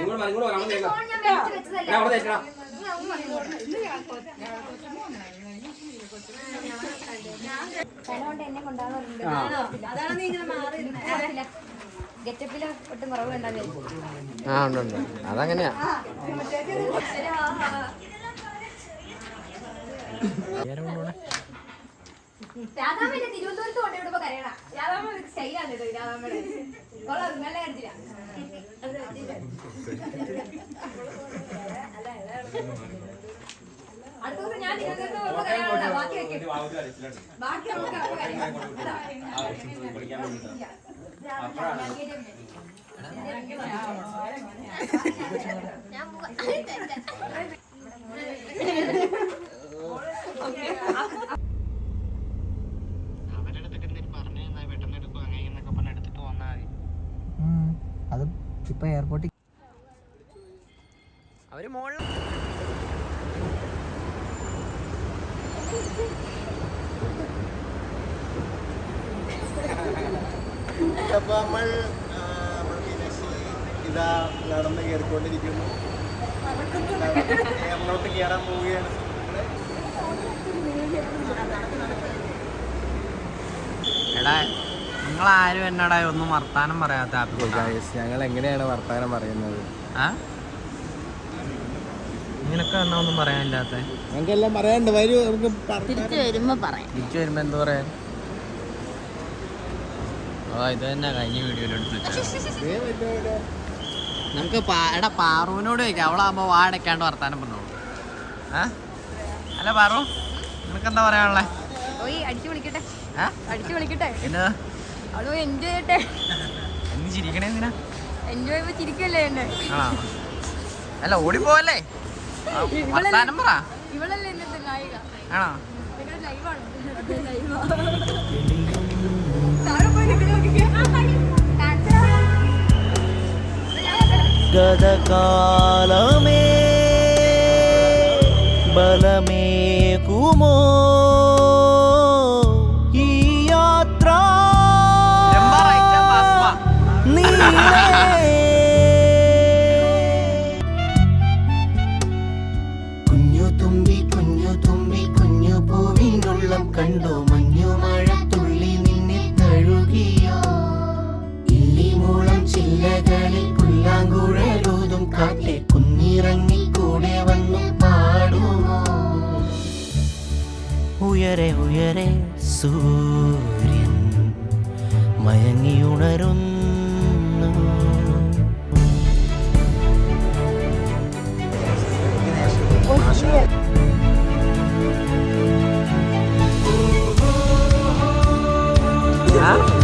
ഇങ്ങോട്ട് വാ, ഇങ്ങോട്ട് വാ, അവിടെ തേക്കാം. ഞാൻ അവിടെ തേക്കണം. അതാണ് നീ ഇങ്ങനെ മാറി ഗെറ്റപ്പിൽ ഒട്ടും കുറവ് ആ ഉണ്ട് ഉണ്ട്. അതങ്ങനെയാ. രാധാമ്മ തിരുവനന്തപുരത്ത് കൊണ്ടുവിടുമ്പോ കരയണ. രാധാമ്മ സ്റ്റൈലാണ് കേട്ടോ രാധാമ്മയുടെ കൊള്ളാം നല്ല കണ്ടില്ല അത് എയർപോർട്ടിൽ അവർ മോളിൽ അപ്പൊ നമ്മൾ നമ്മൾ മീനാക്ഷി ഇതാ നടന്ന് കയറിക്കൊണ്ടിരിക്കുന്നു. എയറിലോട്ട് കയറാൻ പോവുകയാണ് എടാ നിങ്ങളാരും എന്നടാ ഒന്നും വർത്താനം പറയാത്ത ഞങ്ങൾ എങ്ങനെയാണ് വർത്താനം പറയുന്നത്? ആ? നിനക്ക് എന്നാ ഒന്നും പറയാനില്ലാത്ത? ഞങ്ങൾക്കെല്ലാം പറയാണ്ട് വരൂ നമുക്ക് തിരിച്ചു വരുമ്പോ പറയാം. തിരിച്ചു വരുമ്പോ എന്ത് പറയാൻ? ഓ ഇത് തന്നെ കഴിഞ്ഞ വീഡിയോയിൽ എടുത്ത് നമുക്ക് എടാ പാറുവിനോട് ചോദിക്കാം. അവളാകുമ്പോ വാടക്കാണ്ട് വർത്താനം പറഞ്ഞോളൂ. ആ? അല്ല പാറു നിനക്ക് എന്താ പറയാനുള്ളേ അടിച്ചു വിളിക്കട്ടെ അടിച്ചു വിളിക്കട്ടെ പിന്നെ അവൾ പോയി എൻജോയ് ചെയ്യട്ടെ. എന്ത് ചിരിക്കണേ എന്തിനാ എൻജോയ് ചിരിക്കല്ലേ എന്നെ? അല്ല ഓടിപ്പോവല്ലേ വർത്താനം പറ. ഇവളല്ലേ ഇന്നത്തെ നായിക. ആണോ. ഗതകാലമേ ബലമേകുമോ? ഈ കണ്ടോ മഞ്ഞു മഴ തുള്ളി നിന്നെ തഴുകിയോ? ഇല്ലിമൂളം ചില്ലകളിൽ പുല്ലാങ്കുഴലൂതും കാറ്റെ കുന്നിറങ്ങി കൂടെ വന്നു പാടുമോ? ഉയരെ ഉയരെ സൂര്യൻ മയങ്ങിയുണരുന്നു 감사합니다.